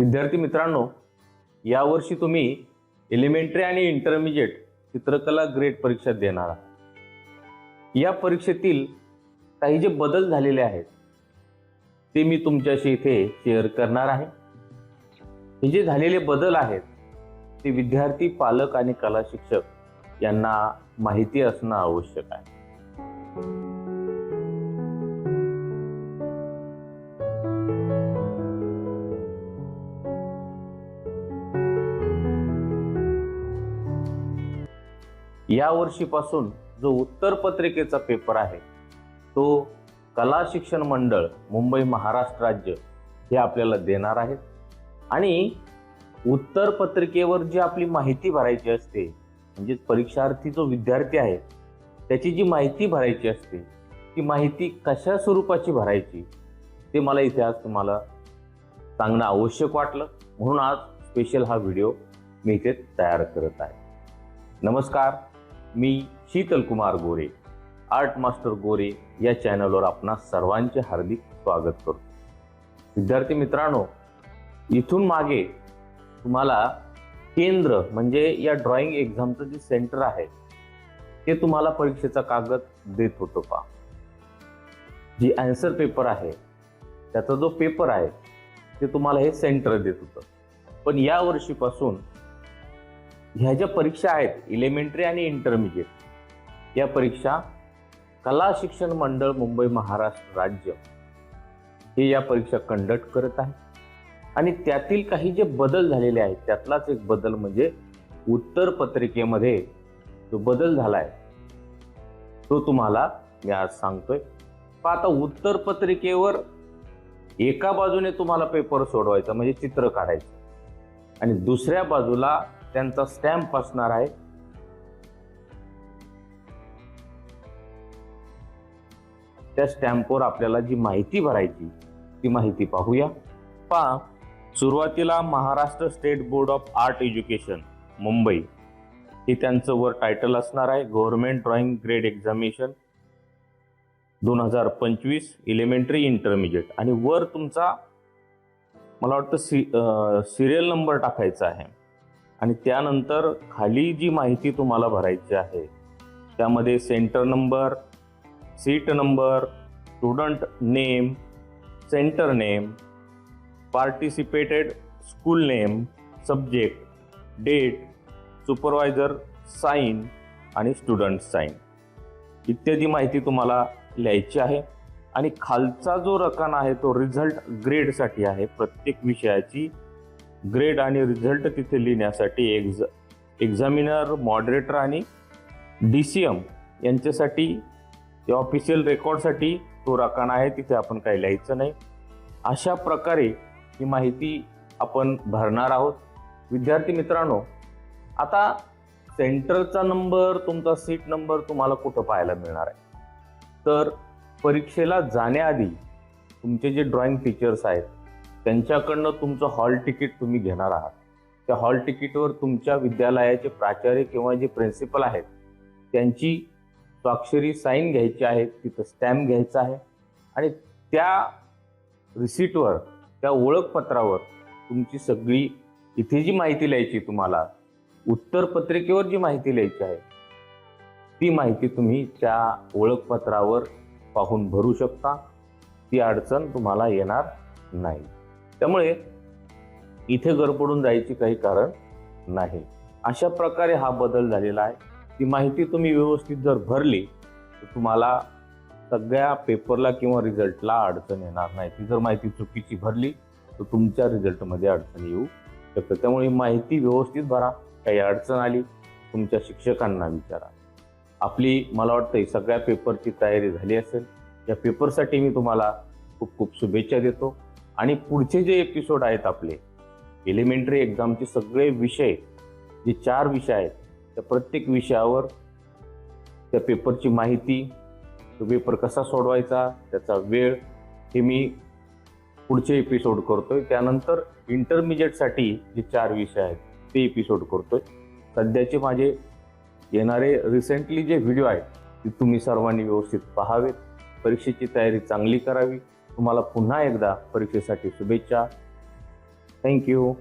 विद्यार्थी मित्रांनो यावर्षी तुम्ही एलिमेंटरी आणि इंटरमिजिएट चित्रकला ग्रेड परीक्षा देणार आहात. या परीक्षेतील काही जे बदल झालेले आहेत ते मी तुमच्याशी इथे शेअर करणार आहे. हे जे झालेले बदल आहेत ते विद्यार्थी पालक आणि कला शिक्षक यांना माहिती असणं आवश्यक आहे. या वर्षीपासून जो उत्तर पत्रिकेचा पेपर आहे तो कला शिक्षण मंडळ मुंबई महाराष्ट्र राज्य हे आपल्याला देणार आहेत. आणि उत्तर पत्रिकेवर जी आपली माहिती भरायची असते म्हणजे परीक्षार्थी जो विद्यार्थी आहे त्याची जी माहिती भरायची असते ती माहिती कशा स्वरूपाची भरायची ते मला इथे आज तुम्हाला सांगणं आवश्यक वाटलं. म्हणून आज स्पेशल हा व्हिडिओ मी इथे तयार करत आहे. नमस्कार. मी शीतल कुमार गोरे आर्ट मास्टर गोरे या चॅनलवर आपणा सर्वांचे हार्दिक स्वागत करतो. विद्यार्थी मित्रांनो इथून मागे तुम्हाला केंद्र म्हणजे या ड्रॉइंग एक्झामचं जे सेंटर आहे ते तुम्हाला परीक्षेचा कागद देत होतं पा जी अँसर पेपर आहे त्याचा जो पेपर आहे ते तुम्हाला हे सेंटर देत होतं. पण या वर्षीपासून ह्या ज्या परीक्षा आहेत इलेमेंटरी आणि इंटरमिजिएट या परीक्षा कला शिक्षण मंडळ मुंबई महाराष्ट्र राज्य हे या परीक्षा कंडक्ट करत आहे. आणि त्यातील काही जे बदल झालेले आहेत त्यातलाच एक बदल म्हणजे उत्तर पत्रिकेमध्ये जो बदल झाला आहे तो तुम्हाला मी आज सांगतोय. पहा आता उत्तर पत्रिकेवर एका बाजूने तुम्हाला पेपर सोडवायचा म्हणजे चित्र काढायचं. आणि दुसऱ्या बाजूला त्यांचा स्टॅम्प असणार आहे. त्या स्टॅम्पवर आपल्याला जी माहिती भरायची ती माहिती पाहूया. पहा सुरुवातीला Maharashtra state board of art education Mumbai. हे त्यांचं वर टायटल असणार आहे गव्हर्नमेंट ड्रॉइंग ग्रेड एक्झामिनेशन. दोन हजार पंचवीस इलेमेंटरी इंटरमिजिएट आणि वर तुमचा मला वाटतं सी सिरियल नंबर टाकायचा आहे. आणि त्यानंतर खाली जी माहिती तुम्हाला भरायची आहे त्यामध्ये centre number seat number student name centre name participated school name subject date supervisor sign आणि स्टुडंट साईन इत्यादी माहिती तुम्हाला लिहायची आहे. आणि खालचा जो रकाना आहे तो रिझल्ट ग्रेडसाठी आहे प्रत्येक विषयाची. ग्रेड आणि रिझल्ट तिथे लिहिण्यासाठी एक्झ एक्झामिनर मॉडरेटर आणि डी सी एम यांच्यासाठी ऑफिशियल रेकॉर्डसाठी तो रकाना आहे तिथे आपण काही लिहायचं नाही. अशा प्रकारे ही माहिती आपण भरणार आहोत. विद्यार्थी मित्रांनो आता सेंटरचा नंबर तुमचा सीट नंबर तुम्हाला कुठं पाहायला मिळणार आहे? तर परीक्षेला जाण्याआधी तुमचे जे ड्रॉइंग टीचर्स आहेत त्यांच्याकडनं तुमचं हॉल तिकीट तुम्ही घेणार आहात. त्या हॉल तिकीटवर तुमच्या विद्यालयाचे प्राचार्य किंवा जे प्रिन्सिपल आहेत त्यांची स्वाक्षरी साईन घ्यायची आहे तिथं स्टॅम्प घ्यायचा आहे आणि त्या रिसिटवर त्या ओळखपत्रावर तुमची सगळी इथे जी माहिती लिहायची तुम्हाला उत्तर पत्रिकेवर जी माहिती लिहायची आहे ती माहिती तुम्ही त्या ओळखपत्रावर पाहून भरू शकता. ती अडचण तुम्हाला येणार नाही. त्यामुळे इथे गरपडून जायची काही कारण नाही. अशा प्रकारे हा बदल झालेला आहे. ती माहिती तुम्ही व्यवस्थित जर भरली तर तुम्हाला सगळ्या पेपरला किंवा रिझल्टला अडचण येणार नाही. ती जर माहिती चुकीची भरली तर तुमच्या रिझल्टमध्ये अडचण येऊ शकतं. त्यामुळे ही माहिती व्यवस्थित भरा. काही अडचण आली तुमच्या शिक्षकांना विचारा. आपली मला वाटतं सगळ्या पेपरची तयारी झाली असेल. या पेपरसाठी मी तुम्हाला खूप खूप शुभेच्छा देतो. आणि पुढचे जे एपिसोड आहेत आपले एलिमेंटरी एक्झामचे सगळे विषय जे चार विषय आहेत त्या प्रत्येक विषयावर त्या पेपरची माहिती तो पेपर कसा सोडवायचा त्याचा वेळ हे मी पुढचे एपिसोड करतोय. त्यानंतर इंटरमिजिएटसाठी जे चार विषय आहेत ते एपिसोड करतोय. सध्याचे माझे येणारे रिसेंटली जे व्हिडिओ आहेत ते तुम्ही सर्वांनी व्यवस्थित पाहावेत. परीक्षेची तयारी चांगली करावी. तुम्हाला पुन्हा एकदा परीक्षेसाठी शुभेच्छा. थँक्यू